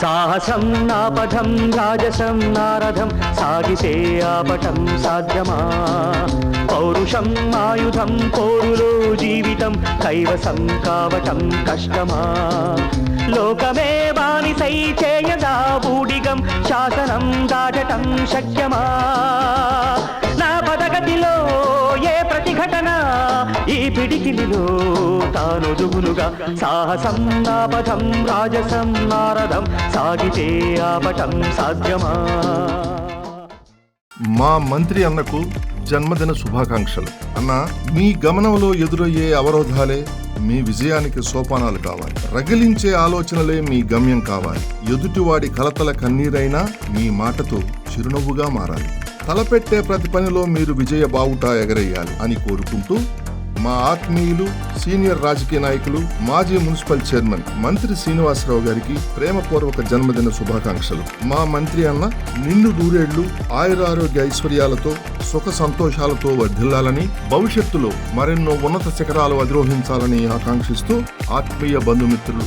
సాహసం నాపథం రాజసం నారథం సాగిసే ఆపటం సాధ్యమా? పౌరుషం ఆయుధం పోరులో జీవితం కైవసం కావటం కష్టమా? లోకమే బానిసై చేయదా బూడిగం శాసనం దాటటం శక్యమా? నా పదగతిలో ఏ ప్రతిఘటన ఈ పిడికిలిలో తానొదుగునుగా సాహసం నాపథం రాజసం నారదం సాగితే ఆపటం సాధ్యమా? మా మంత్రి అన్నకు జన్మదిన శుభాకాంక్షలు. అన్న మీ గమనంలో ఎదురయ్యే అవరోధాలే మీ విజయానికి సోపానాలు కావాలి. రగిలించే ఆలోచనలే మీ గమ్యం కావాలి. ఎదుటివాడి కలతల కన్నీరైనా మీ మాటతో చిరునవ్వుగా మారాలి. తలపెట్టే ప్రతి పనిలో మీరు విజయ బావుటా ఎగరేయాలి అని కోరుకుంటూ మా ఆత్మీయులు సీనియర్ రాజకీయ నాయకులు మాజీ మున్సిపల్ చైర్మన్ మంత్రి శ్రీనివాసరావు గారికి ప్రేమపూర్వక జన్మదిన శుభాకాంక్షలు. మా మంత్రి అన్న నిన్ను దూరేళ్ళు ఆయురారోగ్య ఐశ్వర్యాలతో సుఖ సంతోషాలతో వర్ధిల్లాలని భవిష్యత్తులో మరెన్నో ఉన్నత శిఖరాలు అధిరోహించాలని ఆకాంక్షిస్తూ ఆత్మీయ బంధుమిత్రులు